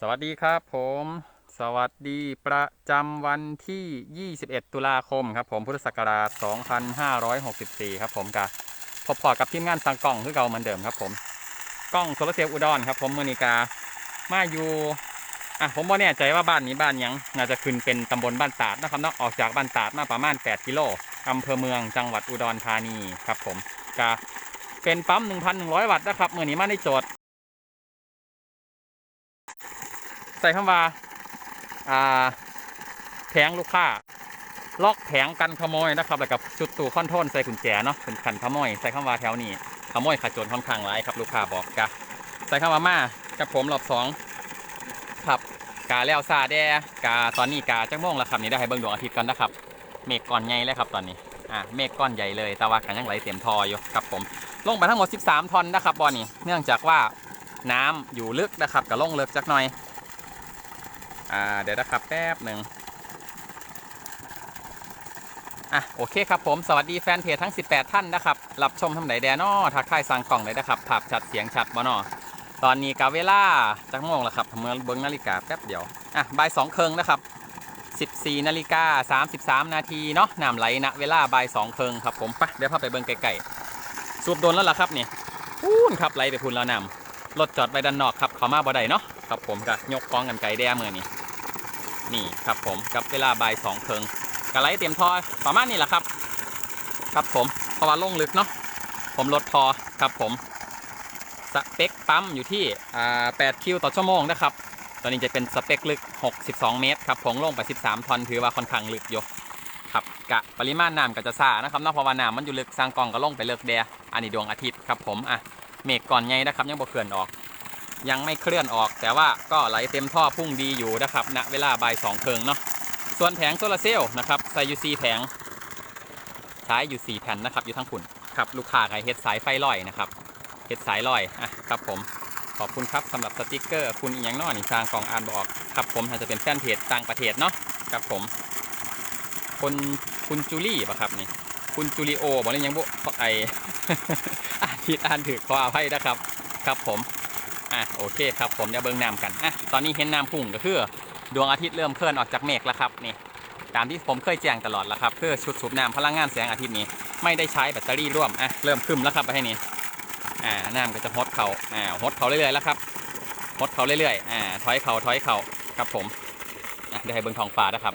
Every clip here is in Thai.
สวัสดีครับผม สวัสดีประจำวันที่ 21 ตุลาคมครับผมพุทธศักราช 2564 ครับผมกับพบพอกับทีมงานสังกล้องคือเก่าเหมือนเดิมครับผมกล้องโซลาเซลล์อุดรครับผมเมือนิกามาอยู่อะผมบ่แน่ใจว่าบ้านนี้บ้านยังน่าจะขึ้นเป็นตำบลบ้านตาดนะครับเนาะออกจากบ้านตาดมาประมาณ 8 กิโลอำเภอเมืองจังหวัดอุดรธานีครับผมกะเป็นปั๊ม 1,100 วัตต์นะครับเมื่อนี้มาในโจทย์ ใส่คำว่า อ่าแผงลูกค้าล็อกแผงกันขโมยนะครับแล้วกับชุดตู้คอนโทรลใส่กุญแจเนาะเป็นขันขโมยใส่คำว่าแถวนี้ขโมยขจรค่อนข้างหลายครับลูกค้าบอกกะใส่คำว่ามากับผมรอบสองครับกาแล้วซาแดกาตอนนี้กาจังโมงแล้วครับนี่ได้ให้เบิ่งดวงอาทิตย์ก่อนนะครับ เมฆก้อนใหญ่เลยครับตอนนี้อ่าเมฆก้อนใหญ่เลยแต่ว่าขันยังไหลเต็มทออยู่ครับผม ลงไปทั้งหมด 13ทอนนะครับบอนี่เนื่องจากว่าน้ำอยู่ลึกนะครับกับลงเลึกจักหน่อย อ่าเดี๋ยวนะครับแป๊บหนึ่งอะโอเคครับผมสวัสดีแฟนเพจทั้ง 18 ท่านนะครับรับชมทำไหนแดนอทักทายสั่งกล่องเลยนะครับภาพชัดเสียงชัดบ่นอตอนนี้กาเวล่าจักโมงแล้วครับเมื่อเบิ้งนาฬิกาแป๊บเดียวอะบ่ายสองเคิงนะครับ14นาฬิกา33 นาทีเนาะน้ำไหลณเวลาบ่ายสองเคิงครับผมไปเดี๋ยวพาไปเบิ้งไกลๆสูบโดนแล้วล่ะครับนี่พูนครับไหลไปพูนแล้วน้ำรถจอดไปด้านนอกครับเขามาบ่ได้เนาะครับผมก็ยกกองกันไกลแด้มือนี่ นี่ครับผมกับเวลาบ่ายสองเคิงกะไหลเตรียมทอประมาณนี้แหละครับ ครับผมเพราะว่าลงลึกเนาะผมลดทอครับผมสเปคปั๊มอยู่ที่8คิวต่อชั่วโมงนะครับ ตอนนี้จะเป็นสเปคลึก 62 เมตรครับผมลงไป 13ทอนถือว่าค่อนข้างลึกอยู่ครับกะปริมาณน้ำก็จะซ่านะครับเนอกพวาน้ำมันอยู่ลึกสร้างกองก็ลงไปเลิกแดอันนี้ดวงอาทิตย์ครับผมอะเมฆก่อนใหญ่นะครับยังบ่เคลื่อนออก ยังไม่เคลื่อนออก แต่ว่าก็ไหลเต็มท่อพุ่งดีอยู่นะครับณเวลาบ่ายสองเคิงเนาะส่วนแผงโซลาร์เซลล์นะครับใส่อยู่4แผงใช้อยู่ 4 แผ่นนะครับอยู่ทั้งขุนครับลูกค้าไก่เฮ็ดสายไฟลอยนะครับเฮ็ดสายลอยอะครับผมขอบคุณครับสำหรับสติกเกอร์คุณอีกอย่างน้อยนี่ทางกองอ่านบอกครับผมอาจจะเป็นแฟนเพจต่างประเทศเนาะครับผมคนคุณจูลี่ปะครับนี่คุณจูลิโอบอกเลยยังบุไออ่านผิดอ่านถือขออภัยนะครับ ครับผม อะโอเคครับผมเดี๋ยวเบิ่งน้ำกันอะตอนนี้เห็นน้ำพุ่งก็คือดวงอาทิตย์เริ่มเคลื่อนออกจากเมฆแล้วครับนี่ตามที่ผมเคยแจ้งตลอดแล้วครับคือชุดสูบน้ำพลังงานแสงอาทิตย์นี้ไม่ได้ใช้แบตเตอรี่ร่วมอะเริ่มขึ้นแล้วครับไปให้นี่อ่าน้ำก็จะฮดเขาอ่าฮดเขาเรื่อยๆแล้วครับฮดเขาเรื่อยๆอ่าถอยเขาถอยเขาครับผมอะเดี๋ยวให้เบิ่งท้องฟ้านะครับ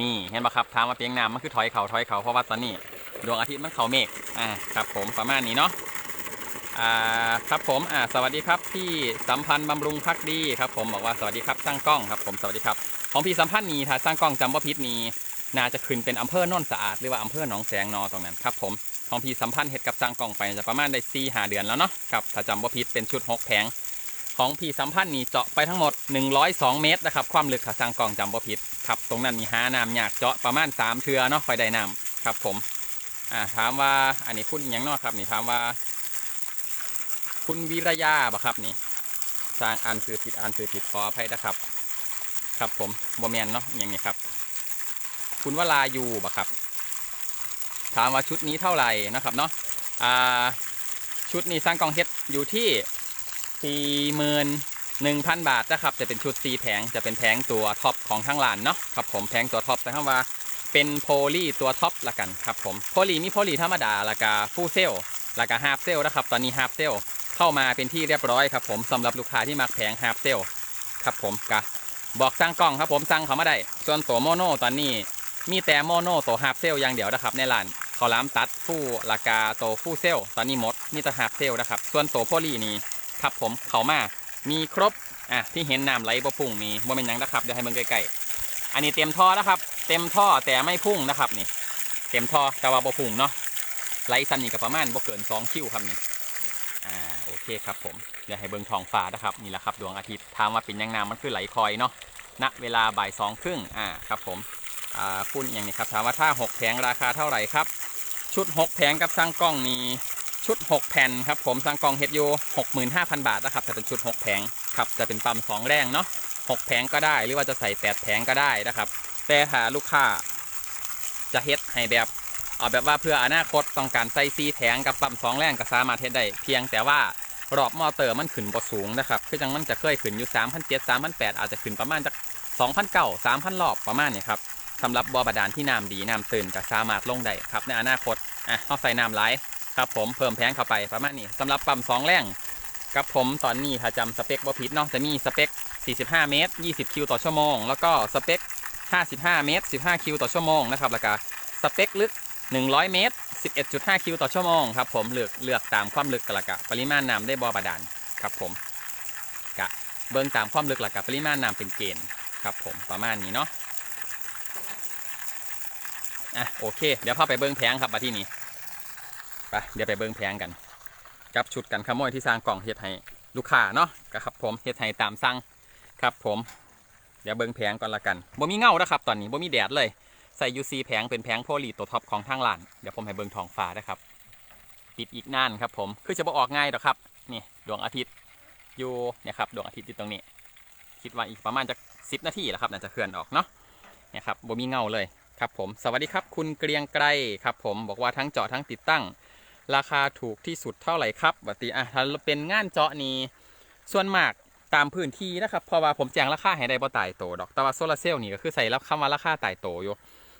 นี่เห็นปะครับถามว่าเปียงน้ำมันคือถอยเขาถอยเขาเพราะว่าตอนนี้ดวงอาทิตย์มันเขาเมฆอ่าครับผมประมาณนี้เนาะ อ่าครับผมอ่าสวัสดีครับพี่สัมพันธ์บำรุงพักดีครับผมบอกว่าสวัสดีครับสร้างกล้องครับผมสวัสดีครับของพี่สัมพันธ์นี้ถ้าสร้างกล้องจำว่าพิษนี้น่าจะขึ้นเป็นอำเภอโนนสะอาดหรือว่าอำเภอหนองแสงนอตรงนั้นครับผมของพี่สัมพันธ์เห็ดกับสร้างกล่องไปจะประมาณได้4ีหาเดือนแล้วเนาะครับถ้าจำว่าพิษเป็นชุด6แผงของพี่สัมพันธ์นี่เจาะไปทั้งหมด 102 เมตรนะครับความลึกถ้าสร้างกล่องจำว่าพิษครับตรงนั้นมีหาน้ำยากเจาะประมาณ3เทือเนาะคอยได้น้ำครับผมอ่าถามว่าอันนี้คุณยังเนาะครับนี่ถามว่า คุณวิรยาบ่ครับนี่สร้างอ่านสื่อผิดอ่านสื่อผิดขออภัยนะครับ ครับผมบอแมนเนาะอย่างนี้ครับ คุณวลายูบ่ครับ ถามว่าชุดนี้เท่าไหร่นะครับเนาะอ่าชุดนี้สร้างกองเฮ็ดอยู่ที่41,000บาทนะครับ จะเป็นชุด4แผงจะเป็นแผงตัวท็อปของทั้งร้านเนาะครับผมแผงตัวท็อปแต่คำว่าเป็นโพลีตัวท็อปละกันครับผมโพลีมีโพลีธรรมดาแล้วก็ฟูเซลแล้วก็ฮาฟเซลนะครับตอนนี้ฮาฟเซล เข้ามาเป็นที่เรียบร้อยครับผมสำหรับลูกค้าที่มักแผงฮาฟเซลครับผมกะบอกสั่งกล้องครับผมสั่งเขามาได้ส่วนตัวโมโนตอนนี้มีแต่โมโนตัวฮาฟเซลอย่างเดียวนะครับในร้านเขาล้ามตัดฟู่ราคาโตวฟู่เซลตอนนี้หมดมีแต่ฮาฟเซลนะครับส่วนตัวโพลีนี่ครับผมเขามามีครบอะที่เห็นน้ำไหลบ่พุ่งนี่บ่เป็นยังนะครับเดี๋ยวให้เบิ่งใกล้ๆอันนี้เต็มท่อนะครับ เต็มท่อแต่ไม่พุ่งนะครับนี่ เต็มท่อแต่ว่าบ่พุ่งเนาะไหลซันนี่ก็ประมาณบ่เกิน2คิวครับนี่ เคครับผม เดี๋ยวให้เบิ่งท้องฟ้านะครับนี่แหละครับ ดวงอาทิตย์ถามว่าเป็นยังน้ำมันคือไหลคอยเนาะณเวลาบ่ายสองครึ่งอ่าครับผมอ่าคุณอย่างนี้ครับถามว่าถ้า 6 แผงราคาเท่าไหร่ครับ ชุด 6 แผงกับสร้างกล้องนี้ชุด 6 แผ่นครับผมสร้างกล้องเฮดโย65,000 บาทนะครับถ้าเป็นชุด 6 แผงครับจะเป็นปั๊ม2แรงเนาะ6แผงก็ได้หรือว่าจะใส่ 8 แผงก็ได้นะครับ แต่ถ้าลูกค้าจะเฮ็ดให้แบบเอาแบบว่าเพื่ออนาคตต้องการใส่ซีแผงกับปั๊ม2แรงก็สามารถเฮ็ดได้ เพียงแต่ว่า รอบมอเตอร์มันขึ้นบ่สูงนะครับคือจังมันจะเคยขึ้นอยู่3,007 3,008อาจจะขึ้นประมาณจาก2,009 3,000รอบประมาณนี้ครับสำหรับบ่อบาดาลที่น้ำดีน้ำตื่นก็สามารถลงได้ครับในอนาคตอะเอาใส่น้ำไหลครับผมเพิ่มแพงเข้าไปประมาณนี้สำหรับปั๊มสองแรงกับผมตอนนี้ถ้าจำสเปคบ่ผิดเนาะจะมีสเปค 45 เมตร 20 คิวต่อชั่วโมง แล้วก็สเปค 55 เมตร 15 คิวต่อชั่วโมงนะครับแล้วก็สเปคลึก 100 เมตร 11.5 คิวต่อชั่วโมงครับผมเลือกเลือกตามความลึกกันละกะปริมาณน้ำได้บ่อบาดาลครับผมกะเบิ่งตามความลึกละกะปริมาณน้ำเป็นเกณฑ์ครับผมประมาณนี้เนาะอะโอเค เดี๋ยวพาไปเบิ่งแผงครับมาที่นี่ไปเดี๋ยวไปเบิ่งแผงกันกับชุดกันขโมยที่สร้างกล่องเฮ็ดให้ลูกค้าเนาะก็ครับผมเฮ็ดให้ตามสั่งครับผม เดี๋ยวเบิ่งแผงก่อนละกันบ่มีเงานะครับ ตอนนี้บ่มีแดดเลย ใส่ UC แผงเป็นแผงโพลีตัวท็อปของทางร้าน เดี๋ยวผมให้เบิ่งทองฟ้านะครับปิดอีกนานครับผม คือจะบ่ออกง่ายหรอกครับ นี่ดวงอาทิตย์อยู่เนี่ยครับดวงอาทิตย์อยู่ตรงนี้ คิดว่าอีกประมาณจะสิบนาทีแหละครับน่าจะเคลื่อนออกเนาะ เนี่ยครับบ่มีเงาเลยครับผม สวัสดีครับ คุณเกรียงไกรครับผม บอกว่าทั้งเจาะทั้งติดตั้ง ราคาถูกที่สุดเท่าไหร่ครับบัติอะถ้าเป็นงานเจาะนี้ ส่วนมากตามพื้นที่นะครับ เพราะว่าผมแจ้งราคาให้ได้บ่ตายโตดอก แต่ว่าโซลาร์เซลล์นี่ก็คือใส่รับคำว่าราคาตายโตอยู่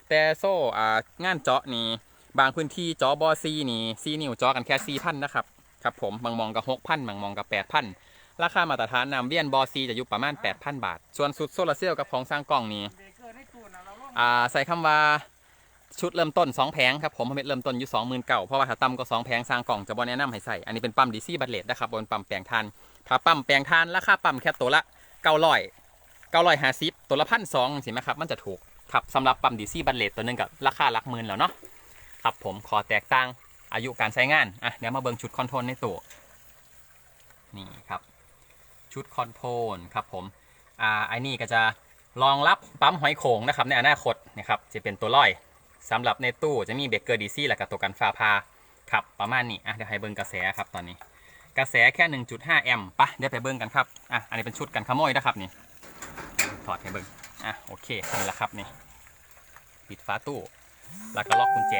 แต่โซ่อ่างานเจาะนี่บางพื้นที่เจาะบอซีนี่ซีนิ้วเจาะกันแค่สี่พันนะครับครับผมบางมองกับหกพันบางมองกับแปดพันราคามาตรฐานนำเวียนบอซีจะอยู่ประมาณ 8,000 บาท ส่วนสุดโซลาร์เซลล์กับของสร้างกล่องนี้อ่าใส่คำว่าชุดเริ่มต้น 2 แผงครับผมเม็ดเริ่มต้นอยู่20,000เก่าเพราะว่าถ้าต่ำก็2แผงสร้างกล่องจะบอแนะนำให้ใส่ อันนี้เป็นปั๊มดีซี่บัตเลตนะครับบนปั๊มแปลงทานถ้าปั๊มแปลงทานราคาปั๊มแค่ตัวละ900 950ตัวละพันสองสิไหมครับมันจะถูก ครับสำหรับปั๊มดีซี่บัตเลตตัวหนึงกับราคาหลักหมื่นแล้วเนาะครับผมขอแตกต่างอายุการใช้งานอะเดี๋ยวมาเบิ่งชุดคอนโทรลในตัวนี่ครับ ชุดคอนโทรลครับผมอ่าไอ้นี่ก็จะรองรับปั๊มหอยโขงนะครับในอนาคตนะครับจะเป็นตัวร้อยสำหรับในตู้จะมีเบรกเกอร์ดีซี่และกับตัวกันฟ้าพาครับประมาณนี้อะเดี๋ยวให้เบิ่งกระแสครับตอนนี้ กระแสแค่ 1.5 แอมป์ปะเดี๋ยวไปเบิ่งกันครับอะอันนี้เป็นชุดกันขโมยนะครับนี่ถอดให้เบิ่งอะโอเคนี่แหละครับนี่ ปิดฝาตู้ แล้วก็ล็อกกุญแจ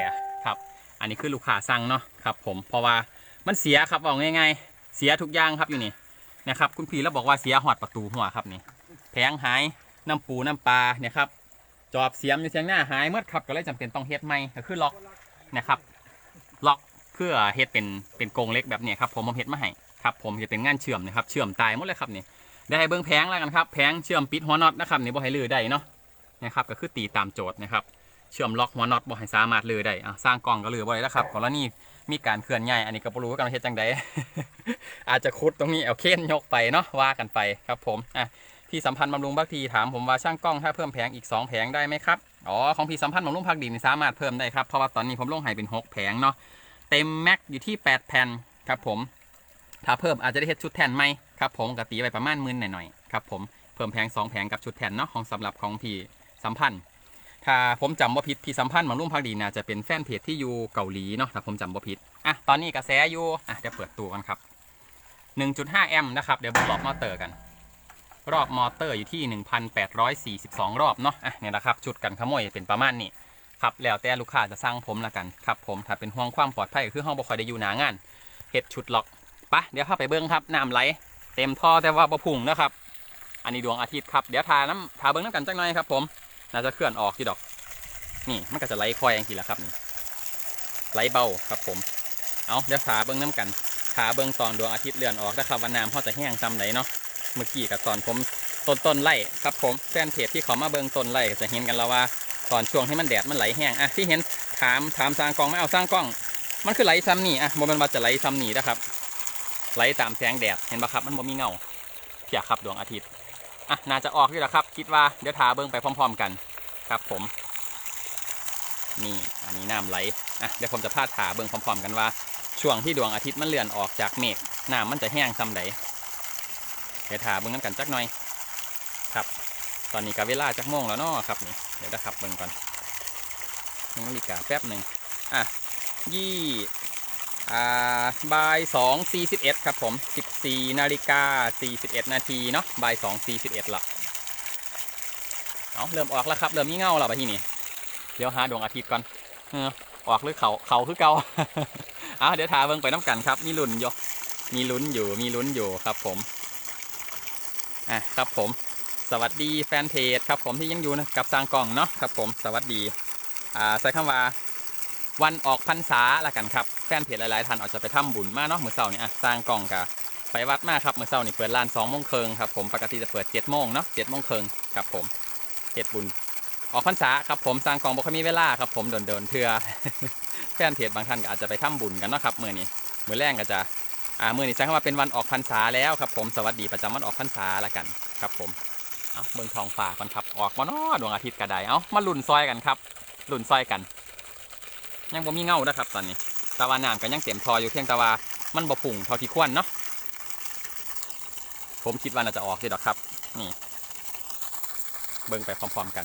ครับ อันนี้คือลูกค้าสั่งเนาะครับผมเพราะว่ามันเสียครับบอกง่ายๆเสียทุกอย่างครับอยู่นี่นะครับคุณพี่แล้วบอกว่าเสียหอดประตูหัวครับนี่แผงหายน้ำปูน้ำปลาเนี่ยครับจอบเสียมอยู่เสียงหน้าหายเมื่อครับก็เลยจำเป็นต้องเฮ็ดใหม่ก็คือล็อกนะครับ ล็อกเพื่อเฮ็ดเป็นเป็นกรงเล็กแบบนี้ครับผมผมเฮ็ดมาให้ครับผมจะเป็นงานเชื่อมนะครับเชื่อมตายหมดเลยครับนี่ได้ให้เบิ้งแผงแล้วกันครับแผงเชื่อมปิดหัวน็อตนะครับนี่บ่ให้ลือได้เนาะ นะครับก็คือตีตามโจทย์นะครับเชื่อมล็อกหัวน็อตบ่ให้สามารถลือได้สร้างกล่องก็ลือบ่ได้แล้วครับกรณีมีการเคลื่อนย้ายอันนี้ก็บ่รู้ว่ากันเฮ็ดจังใดอาจจะคุดตรงนี้เอาเค้นยกไปเนาะว่ากันไปครับผมอะพี่สัมพันธ์บำรุงพักดีถามผมว่าช่างกล้องถ้าเพิ่มแผงอีก 2 แผงได้ไหมครับอ๋อของพี่สัมพันธ์บำรุงพักดีนี่สามารถเพิ่มได้ครับเพราะว่าตอนนี้ผมลงให้เป็น 6 แผงเนาะเต็มแม็กอยู่ที่ 8 แผ่นครับผมถ้าเพิ่มอาจจะได้เฮ็ดชุดแทนไหมครับผมกะตีไปประมาณหมื่นหน่อยๆครับผมเพิ่มแผงสองแผงกับชุดแทนเนาะของสำหรับของพี่ สัมพันธ์ ถ้าผมจำว่าผิดพี่สัมพันธ์มารุ่มพักดีน่าจะเป็นแฟนเพจที่อยู่เกาหลีเนาะถ้าผมจำว่าผิดอะตอนนี้กระแสอยู่อะเดี๋ยวเปิดตัวกันครับ 1.5 แอมป์นะครับ เดี๋ยวบอกรอบมอเตอร์กัน รอบมอเตอร์อยู่ที่ 1,842 รอบเนาะอะเนี่ยนะครับชุดกันขโมยเป็นประมาณนี้ครับแล้วแต่ลูกค้าจะสร้างผมละกันครับผมถ้าเป็นห่วงความปลอดภัยก็คือห้องบ่คอยได้อยู่หนางานเฮ็ดชุดล็อกปะเดี๋ยวเข้าไปเบิ้งครับน้ำไหลเต็มท่อแต่ว่าบ่พุ่งนะครับอันนี้ดวงอาทิตย์ครับ เดี๋ยวทาน้ำทาเบิ้งน้ำกันจังหน่อยครับผม น่าจะเคลื่อนออกที่ดอก นี่มันก็จะไหลคอยอย่างทีละครับนี่ไหลเบาครับผม เอาเดี๋ยวทาเบิ้งน้ำกันทาเบิ้งตอนดวงอาทิตย์เลื่อนออกนะครับว่าน้ำเขาจะแห้งซ้ำไหนเนาะเมื่อกี้กับตอนผมต้นต้นไล่ครับผมแฟนเพจที่เขามาเบิ้งต้นไล่จะเห็นกันแล้วว่าตอนช่วงที่มันแดดมันไหลแห้งอะที่เห็นถามถามสร้างกล้องไม่เอาสร้างกล้อง มันคือไหลซ้ำนี่อะโมเมนต์ว่าจะไหลซ้ำนี่นะครับไหลตามแสงแดดเห็นปะครับ มันบ่มีเงาเพียครับดวงอาทิตย์ อะน่าจะออกอยู่แล้วครับ คิดว่าเดี๋ยวทาเบิ้งไปพร้อม ๆ กันครับ ผม นี่อันนี้น้ำไหลอะเดี๋ยวผมจะพาดทาเบิ้งพร้อม ๆ กันว่า ช่วงที่ดวงอาทิตย์มันเลื่อนออกจากเมฆน้ำมันจะแห้งซ้ำใดเดี๋ยวทาเบิ้งน้ำกันจักหน่อย ครับ ตอนนี้กับเวลาจักโมงแล้วเนาะครับนี่เดี๋ยวนะครับเบิ้งก่อนนาฬิกาแป๊บหนึ่งอะยี่ บ่ายสองสี่สิบเอ็ดครับผมสิบสี่นาฬิกาสี่สิบเอ็ดนาทีเนาะบ่ายสองสี่สิบเอ็ดละเอาเริ่มออกแล้วครับ เริ่มมีเงาแล้วไปที่นี่เดี๋ยวหาดวงอาทิตย์ก่อนเออออกหรือเขาเขาคือเกาเอาเดี๋ยวทาเบิ่งไปน้ำกันครับ มีลุ่นอยู่มีลุ้นอยู่มีลุ้นอยู่ครับผมอะครับผม สวัสดีแฟนเพจครับผมที่ยังอยู่นะกับสร้างกล่องเนาะครับผมสวัสดีอ่าใส่คำว่า วันออกพรรษาละกันครับแฟนเพจหลายๆท่านอาจจะไปทำบุญมาเนาะมื้อเช้านี่อะสร้างกล่องกะไปวัดมาครับมื้อเช้านี่เปิดร้าน2โมงครึ่งครับผมปกติจะเปิด7โมงเนาะ7โมงครึ่งครับผมเฮ็ดบุญออกพรรษาครับผมสร้างกล่องบ่ค่อยมีเวลาครับผมเดินๆเทื่อแฟนเพจบางท่านก็อาจจะไปทำบุญกันเนาะครับมื้อนี้มื้อแรงก็จะอ่ามื้อนี้ใช้คำว่าเป็นวันออกพรรษาแล้วครับผมสวัสดีประจำวันออกพรรษาละกันครับผมเอาเบิ่งทองฟ้าก่อนครับออกมาเนาะดวงอาทิตย์ก็ไดเอามาลุ้นซอยกันครับลุ้นซอยกัน ยังบ่มีเงาเด้อครับตอนนี้ตะวันน้ำก็ยังเต็มทออยู่เพียงต่ว่ามันบ่ปุ่งเท่าที่ควรเนาะผมคิดว่าน่าจะออกสิดอกครับ นี่ เบิ่งไปพร้อมๆกัน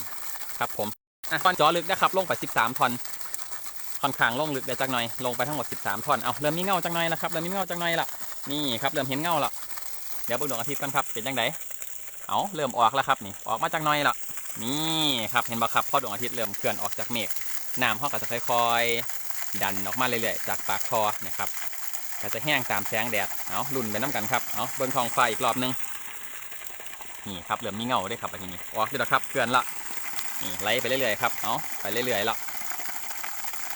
ครับผมอะตอนจอลึกนะครับ ลงไป 13ทอนค่อนข้างลงลึกได้จักหน่อย ลงไปทั้งหมด 13ทอนเอาเริ่มมีเงาจักหน่อยแล้วครับเริ่มมีเงาจักหน่อยละนี่ครับเริ่มเห็นเงาละเดี๋ยวเบิ่งดวงอาทิตย์กันครับเป็นจังไดเอาเริ่มออกแล้วครับนี่ ออกมาจักหน่อยละนี่ครับเห็นบ่ครับพอดวงอาทิตย์เริ่มเคลื่อนออกจากเมฆ น้ำเขาก็จะค่อยๆ ดันออกมาเรื่อยๆ จากปากท่อนะครับก็จะแห้งตามแสงแดด เอาลุ่นไปน้ำกันครับ เอาเบิ้งทองไฟอีกรอบนึง นี่ครับเหลือมมีเงาด้วยครับอันนี้ออกด้วยนะครับเกลือนละนี่ไล่ไปเรื่อยๆครับ เอาไปเรื่อยๆละ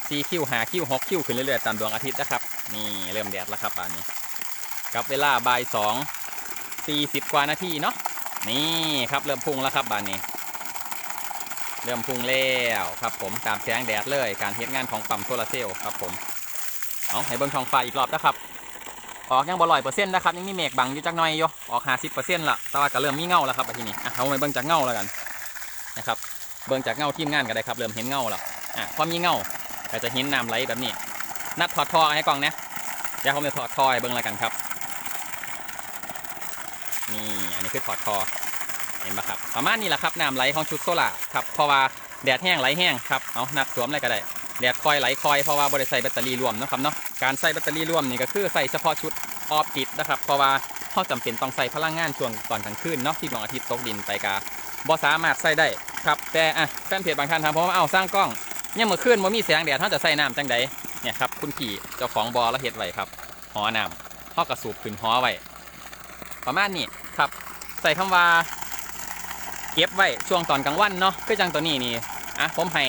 สี่คิวหาคิวหกคิวขึ้นเรื่อยๆตามดวงอาทิตย์นะครับ นี่เริ่มแดดแล้วครับอันนี้กับเวลาบ่ายสองสี่สิบกว่านาทีเนาะ นี่ครับเริ่มพุ่งแล้วครับบานนี้ เริ่มพุ่งแล้วครับผมตามแสงแดดเลยการเฮ็ดงานของปั๊มโซลาร์เซลล์ครับผมเอาให้เบิ่งทองฟ้าอีกรอบนะครับออกยังบ่ร้อยเปอร์เซ็นต์นะครับยังมีเมฆบังอยู่จักหน่อยอยู่ออกหาสิบเปอร์เซ็นต์ละแต่ว่าก็เริ่มมีเงาแล้วครับอันทีนี้อะเอาไปเบิ่งจากเงาแล้วกันนะครับเบิ่งจากเงาทีมงานก็ได้ครับเริ่มเห็นเงาแล้วอะพอมีเงาก็จะเห็นน้ำไหลแบบนี้ นัดถอดทอให้กล้องนะเดี๋ยวผมจะถอดทอให้เบิ่งแล้วกันครับ นี่อันนี้คือถอดทอ เห็นปะครับ ประมาณนี้แหละครับน้ำไหลของชุดโซล่าครับเพราะว่าแดดแห้งไหลแห้งครับเอานับสวมอะไรก็ได้แดดคอยไหลคอยเพราะว่าบริใส่แบตเตอรี่รวมนะครับเนาะการใส่แบตเตอรี่รวมนี่ก็คือใส่เฉพาะชุดออฟกิดนะครับเพราะว่าเขาจำเป็นต้องใส่พลังงานช่วงตอนกลางคืนเนาะที่ดวงอาทิตย์ตกดินไปกาบ่สามารถใส่ได้ครับแต่อะแฟนเพจบางท่านถามผมว่าเอ้าสร้างกล้องเนี่ยามมื่อคืนมันมีแสงแดดเขาจะใส่น้ำจังใดเนี่ยครับคุณขี่เจ้าของบอแล้วเฮ็ดไว้ครับหอน้ำเขากระสูบขึ้นหอไว้ประมาณนี้ครับใส่คำว่า เก็บไว้ช่วงตอนกลางวันเนาะคือจังตัวนี้นี่อะผมให้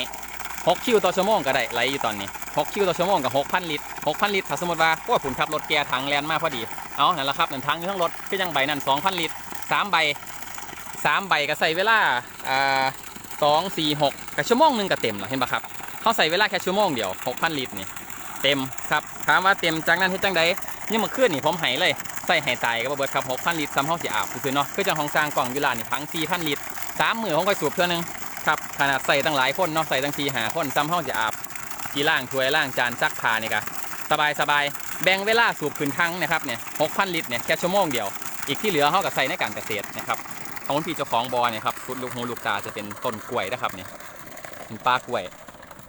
6คิวต่อชั่วโมงก็ได้ไหลอยู่ตอนนี้6คิวต่อชั่วโมงกับ6,000ลิตร6,000ลิตรถ้าสมมติว่าโอ้ยผมขับรถแกถังแลนมาพอดีเอานั่นแหละครับนั่นถังทั้งรถคือจังใบนั่น2,000ลิตร3ใบ3ใบก็ใส่เวลาอ่า2 4 6กับชั่วโมงหนึ่งก็เต็มแล้วเห็นปะครับเขาใส่เวลาแค่ชั่วโมงเดียว6,000ลิตรนี่เต็มครับถามว่าเต็มจากนั้นเฮ็ดจังใดนี่เมื่อคืนนี่ผมให้เลยใส่ไห้ตายก็บ่เบิดครับ6,000 ลิตรซ้ำเฮาสิอาบคือเนาะคือจังของสร้างกล่องอยู่ร้านนี่ทั้ง4,000 ลิตร สามมือผมค่อยสูบเทื่อนึงครับขนาดใส่ตั้งหลายคนเนาะใส่ตั้ง4 5คนซ้ำเฮาสิอาบที่ล่างถ้วยล่างจานซักผ้านี่ก็สบายสบายแบ่งเวลาสูบขึ้นทั้งนะครับเนี่ย6,000ลิตรเนี่ยแค่ชั่วโมงเดียว อีกที่เหลือเฮาก็ใส่ในการเกษตรนะครับของคุณพี่เจ้าของบอเนี่ยครับคุณลูกหูลูกตาจะเป็นต้นกล้วยนะครับเนี่ยเป็นป้ากล้วย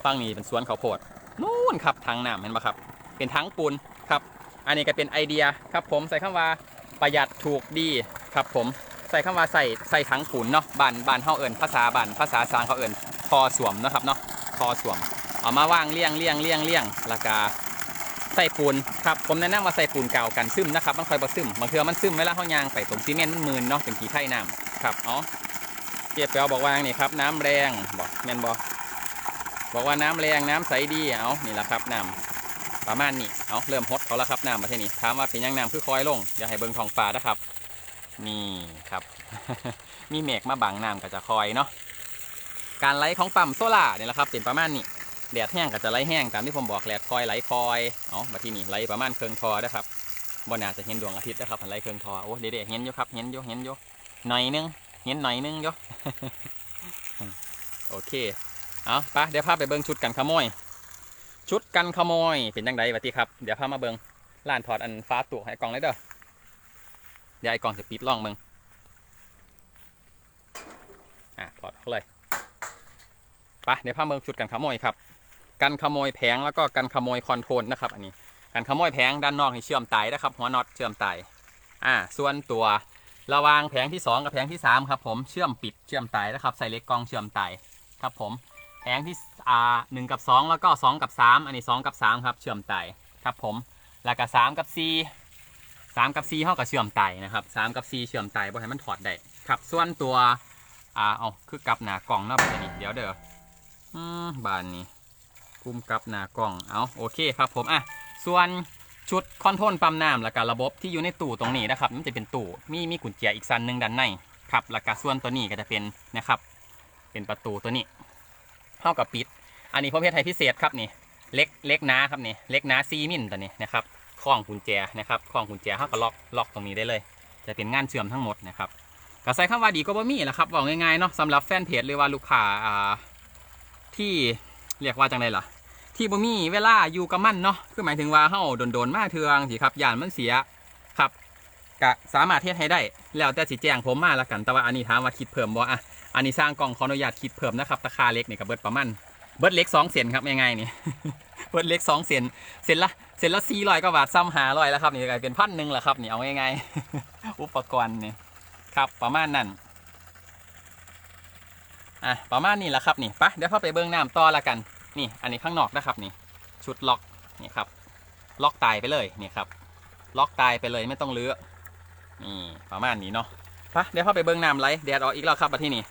ฝั่งนี้เป็นสวนข้าวโพดนู่นครับทางน้ำเห็นปะครับ เป็นทั้งปูนครับ อันนี้ก็เป็นไอเดียครับผมใส่คำว่าประหยัดถูกดีครับผม ส่คำว่าใส่ใส่ทั้งปูนเนาะบานบานเฮาเอิญภาษาบานภาษาสางเขาเอิญคอสวมนะครับเนาะคอสวม เอามาว่างเลี่ยงเลี่ยงเลี่ยงเลี่ยงแล้วก็ใส่ปูนครับผมแนะนำว่าใส่ปูนเก่ากันซึมนะครับมันคอยบ่ซึมบางเทือมันซึมเวลาเฮายางไปตรงซีเมนต์มันมืนเนาะเป็นขี้ไข่น้ำครับอ๋อเจี๊ยบแปลวบอกว่านี่ครับน้ำแรงบอกแมนบอกบอกว่าน้ำแรงน้ำใสดีเอานี่แหละครับน้ำประมาณนี้เอาเริ่มฮดเขาแล้วครับน้ำมาที่นี่ถามว่าเป็นยังน้ำคือคอยลงเดี๋ยวให้เบิ่งทองฟ้านะครับ นี่ครับ มีเมฆมาบังน้ำก็จะคอยเนาะการไหลของปั๊มโซล่าเนี่ยแหละครับเป็นประมาณนี้แดดแห้งก็จะไหลแห้งตามที่ผมบอกแดดคอยไหลคอยเอามาที่นี่ไหลประมาณเครื่องทอนะครับบนน่าจะเห็นดวงอาทิตย์นะครับมันไหลเครื่องทอโอ้เด็ดๆเห็นอยู่ครับเห็นอยู่เห็นอยู่หน่อยนึงเห็นหน่อยนึงอยู่โอเคเอาไปเดี๋ยวพาไปเบิ่งชุดกันขโมย ชุดกันขโมยเป็นยังไงวะที่ครับ เดี๋ยวพามาเบิงร้านถอดอันฟ้าตัวให้กล่องเลยเด้อ เดี๋ยวไอ้กล่องจะปิดล่องเบิงอะถอดเขาเลยไปเดี๋ยวพาเบิงชุดกันขโมยครับกันขโมยแผงแล้วก็กันขโมยคอนโทรลนะครับ อันนี้กันขโมยแผงด้านนอกนี่เชื่อมไตนะครับ หัวน็อตเชื่อมไตอ่า ส่วนตัวระวางแผงที่สองกับแผงที่สามครับ ผมเชื่อมปิดเชื่อมไตนะครับใส่เล็กกองเชื่อมไตครับผมแผงที่อ่าหนึ่งกับสองแล้วก็สองกับสามอันนี้สองกับสามครับ เชื่อมไต่ครับผมแล้วก็สามกับสี่ สามกับสี่เท่ากับเชื่อมไตนะครับสามกับสี่เชื่อมไตบ่ให้มันถอดได้ครับส่วนตัวอ่าเอาคือกลับหนากล่องเนาะบัดนี้เดี๋ยวเด้ออืมบานนี้กุมกลับหนากล่องเอาโอเคครับผมอะส่วนชุดคอนโทรลปั๊มน้ำแล้วก็ระบบที่อยู่ในตู้ตรงนี้นะครับมันจะเป็นตู้มีมีกุญแจอีกสันหนึ่งด้านในครับแล้วก็ส่วนตัวนี้ก็จะเป็นนะครับ เป็นประตูตัวนี้เท่ากับปิด อันนี้ผมเฮ็ดให้พิเศษครับนี่เล็กเล็กหนาครับนี่เล็กหนาซีมิลตัวนี้นะครับ ล้องกุญแจนะครับคล้องกุญแจเขาก็ล็อกล็อกตรงนี้ได้เลย จะเป็นงานเชื่อมทั้งหมดนะครับก็ใส่คำว่าดีก็บ่มีแหละครับบอกง่ายๆเนาะสำหรับแฟนเพจหรือว่าลูกค้าอ่าที่เรียกว่าจังไดล่ะ ที่บ่มีเวลาอยู่กับมันเนาะคือหมายถึงว่าเฮาโดนๆมาเทืองสิครับยานมันเสียครับก็สามารถเทศให้ได้ แล้วแต่สิแจ้งผมมาละกันแต่ว่าอันนี้ถามว่าคิดเพิ่มบ่อะอันนี้สร้างกล่องขออนุญาตคิดเพิ่มนะครับราคาเล็กนี่ก็เบิดประมาณ เบิร์ดเล็กสองเซนครับง่ายๆนี่ เบิร์ดเล็กสองเซนเซนละเซนละสี่ร้อยกว่าบาทซ้ำหาร้อยแล้วครับนี่กลายเป็นพันหนึ่งแล้วครับนี่เอาง่ายๆอุปกรณ์นี่ครับประมาณนั้นอะประมาณนี้แหละครับนี่ปะเดี๋ยวเข้าไปเบิ้งน้ำต่อละกันนี่ อันนี้ข้างนอกนะครับนี่ ชุดล็อกนี่ครับ ล็อกตายไปเลยนี่ครับ ล็อกตายไปเลยไม่ต้องเลื้อนี่ประมาณนี้เนาะปะเดี๋ยวเข้าไปเบิ้งน้ำไหลแดดออกอีกแล้วครับมาที่นี่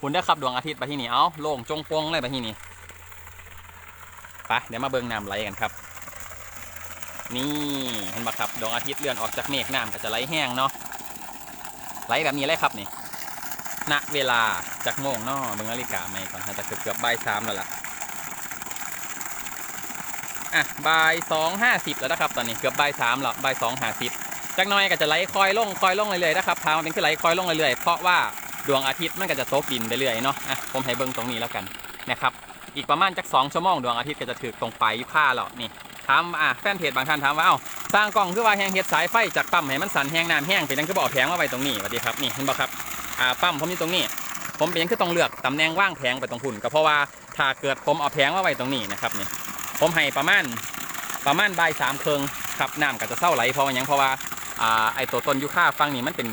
คุณได้ขับดวงอาทิตย์ไปที่นี่เอาโล่งจงโปงเลยไปที่นี่ ปเดี๋ยวมาเบิ่งน้ำไหลกันครับ นี่เห็นปะครับดวงอาทิตย์เลื่อนออกจากเมฆน้ำก็จะไหลแห้งเนาะไหลแบบนี้เลยครับนี่ณเวลาจากโมงเนาะเบิ่งนาฬิกาไม่ก่อนจะเกือบเกือบบ่ายสามแล้วล่ะอะบ่ายสองห้าสิบแล้วนะครับตอนนี้เกือบบ่ายสามแล้วบ่ายสองห้าสิบจากน้อยก็จะไหลคอยลงคอยลงเรื่อยๆนะครับทางมันเป็นคือไหลคอยลงเรื่อยๆเพราะว่าดวงอาทิตย์มันก็จะตกดินไปเรื่อยเนาะอะผมให้เบิ่งตรงนี้แล้วกันนะครับ อีกประมาณจักสองชั่วโมงดวงอาทิตย์ก็จะถึกตรงปลายยุค่าแล้วนี่ถามอะแฟนเพจบางท่านถามว่าเอ้าสร้างกล่องคือว่าแห้งเฮ็ดสายไฟจากปั๊มให้มันสั่นแห้งน้ำแห้งเป็นนั่นคือบอกแผงมาไว้ตรงนี้สวัสดีครับนี่เห็นบ่ครับอ่าปั๊มผมอยู่ตรงนี้ ผมเป็นยังคือต้องเลือกตำแหน่งว่างแผงไปตรงหุ่นก็เพราะว่าถ้าเกิดผมเอาแผงมาไว้ตรงนี้นะครับนี่ผมให้ประมาณประมาณใบสามเคิงครับน้ำก็จะเศร้าไหลเพราะว่ายังเพราะว่าอ่าไอตัวต้นยูคาฟังนี่มันเป็น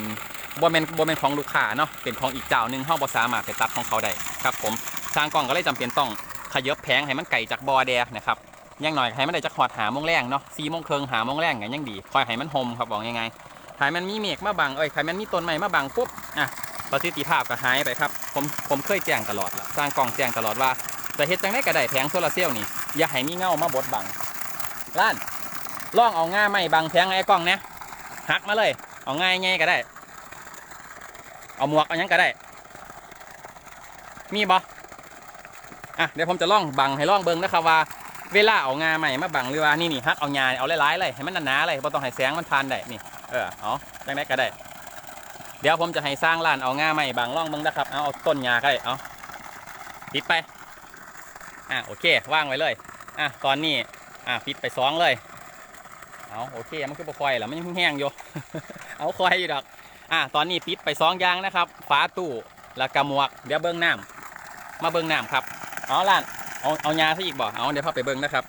บ่แม่นบ่แม่นของลูกค้าเนาะเป็นของอีกเจ้าหนึ่งเฮาบ่สามารถไปตัดของเขาได้ครับผมทางกล้องก็เลยจำเป็นต้อง ขยบแผงให้มันไกลจากบอแดนะครับยังหน่อยให้มันได้จักหอดหามงแรงเนาะ4โมงเครึ่งหามงแรงก็ยังดี คอยให้มันหมครับบอกยังไงถ้ามันมีเมฆมาบังเอ้ยถ้ามันมีต้นไม้มาบังปุ๊บอะประสิทธิภาพก็หายไปครับ ผมผมเคยแจ้งตลอดละสร้างกล้องแจ้งตลอดว่าจะเฮ็ดจังได๋ก็ได้แผงโซลาร์เซลล์นี่อย่าให้มีเงามาบดบังล้านลองเอาง่าไม้บังแผงไอ้กล้องเนี่ยหักมาเลย เอาง่ายๆก็ได้ เอาหมวกเอายังก็ได้ มีบ่ อะเดี๋ยวผมจะล่องบังให้ล่องเบิ้งนะครับว่า เวลาเอางาใหม่มาบังหรือว่านี่นี่ฮักเอางาเอาหลายๆเลยให้มันหนาๆเลยบ่ต้องให้แสงมันผ่านได้นี่เออเอาจังได้ก็ได้ เดี๋ยวผมจะให้สร้างร้านเอางาใหม่บังล่องเบิ้งนะครับเอาเอาต้นงาก็ได้เอาปิดไปอะโอเควางไว้เลยอะตอนนี้อะปิดไปสองเลยเอาโอเคมันคือบ่คอยแล้วมันยังแห้งอยู่เอาคอยอยู่ดอกอะตอนนี้ปิดไปสองอย่างนะครับฝาตู้แล้วก็หมวกเดี๋ยวเบิ้งน้ำมาเบิ้งน้ำครับ เอาล่ะเอาเอายาซะอีกบ่เอาเดี๋ยวพาไปเบิ้งนะครับ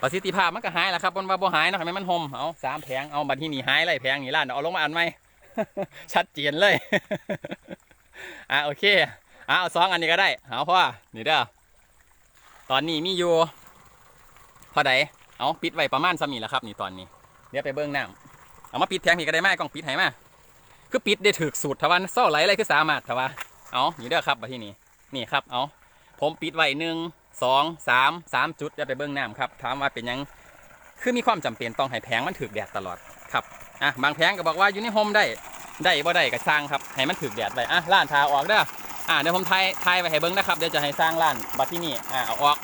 ประสิทธิภาพมันก็หายแล้วครับบนว่าบ่หายเนาะให้มันห่มเอาสามแผงเอาบัดที่นี่หายเลยแผงนี่ล่ะเอาลงมาอันไหมชัดเจนเลยอะโอเคอะเอาสองอันนี้ก็ได้เอาพ่อนี่เด้อตอนนี้มีอยู่พอใดเอาปิดไว้ประมาณสมีแล้วครับ นี่ตอนนี้เดี๋ยวไปเบิ้งน้ำเอามาปิดแทงนี่ก็ได้ไหมกล้องปิดให้มาคือปิดได้ถึกสูตรทวันเศร้าไหลอะไรคือสามารถทว่าเอาอยู่เด้อครับมาที่นี่นี่ครับเอา ผมปิดไว้หนึ่งสองสามสามจุดจะไปเบิ้งน้ำครับ ถามว่าเป็นยังคือมีความจำเป็นต้องให้แผงมันถึกแดดตลอดครับอะบางแผงก็บอกว่าอยู่ในโฮมได้ได้บ่ได้ก็สร้างครับให้มันถึกแดดไว้อะล้านทาออกเด้ออะเดี๋ยวผมทายทายไว้ให้เบิ้งนะครับเดี๋ยวจะให้สร้างล้านบัดที่นี่อะเอาออก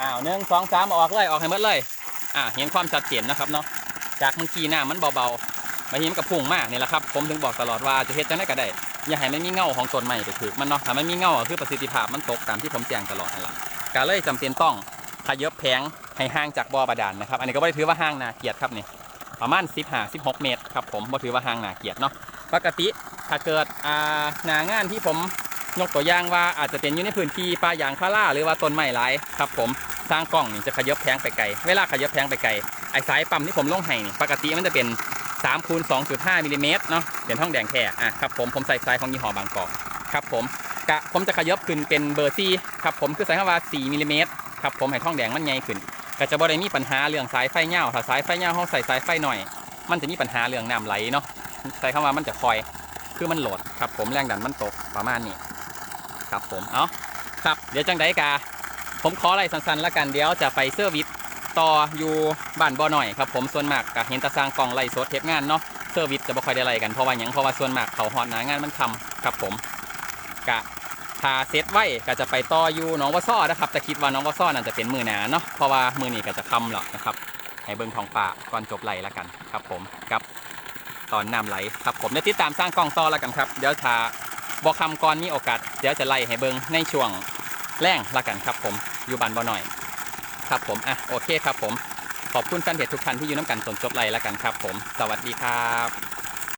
อ้าวหนึ่งสองสามออกเลยออกให้หมดเลยอะเห็นความชัดเจนนะครับเนาะจากเมื่อกี้น้ำมันเบาๆมาเห็นกับพุ่งมากนี่แหละครับ ผมถึงบอกตลอดว่าจะเฮ็ดจังได้ก็ได้ อย่าให้มันมีเงาของต้นไม้ไปถือมันเนาะถ้ามันมีเงาก็คือประสิทธิภาพมันตกตามที่ผมแจ้งตลอดนั่นแหละก็เลยจำเป็นต้องขยับแผงให้ห่างจากบ่อบาดาลนะครับ อันนี้ก็ไม่ได้ถือว่าห่างนาเกียรติครับนี่ประมาณ10หา16 เมตรครับผมบ่ถือว่าห่างนาเกียรติเนาะปกติถ้าเกิดอ่าหนางานที่ผมยกตัวอย่างว่าอาจจะเป็นอยู่ในพื้นที่ป่ายางพาราหรือว่าต้นไม้หลายครับผมสร้างกล้องนี่จะขยับแผงไปไกล เวลาขยับแผงไปไกลไอ้สายปั๊มที่ผมลงให้นี่ปกติมันจะเป็น 3คูณ2.5มิลลิเมตรเนาะเป็นท่องแดงแท้อะครับผมผมใส่สายของยี่ห้อบางกอกครับผมกะผมจะขยับขึ้นเป็นเบอร์ซีครับผมคือใส่คำว่า4มิลลิเมตรครับผมให้ท่องแดงมันใหญ่ขึ้นก็จะบ่ได้มีปัญหาเรื่องสายไฟเงาถ้าสายไฟเงาเขาใส่สายไฟหน่อย มันจะมีปัญหาเรื่องน้ำไหลเนาะใช้คำว่ามันจะคอยคือมันโหลดครับผมแรงดันมันตกประมาณนี้ครับผมเอาครับเดี๋ยวจังไดกาผมขออะไรสั้นๆแล้วกันเดี๋ยวจะไปเซอร์วิส ต่ออยู่บ้านบ่อหน่อยครับผมส่วนมากกะเห็นตาสร้างกล่องไล่สดเทปงานเนาะเซอร์วิสจะบ่ค่อยได้ไล่กันเพราะว่าหยังเพราะว่าส่วนมากเขาฮอดหนางานมันทำครับผมกะถ้าเซตไว้ก็จะไปต่ออยู่น้องวัวซ้อนะครับแต่คิดว่าน้องวัวซ้อน่าจะเป็นมือหนาเนาะเพราะว่ามือนี้ก็จะคำแล้วนะครับให้เบิ้งทองป่าก่อนจบไหลแล้วกันครับผมกับตอนน้ำไหลครับผมเดี๋ยวติดตามสร้างกล้องต่อแล้วกันครับเดี๋ยวถ้าบอกคำก่อนมีโอกาสเดี๋ยวจะไล่ให้เบิ้งในช่วงแรงละกันครับผมอยู่บ้านบ่หน่อย ครับผมอะโอเคครับผมขอบคุณแฟนเพจทุกท่านที่อยู่น้ำกันจนจบไลแล้วกันครับผม สวัสดีครับ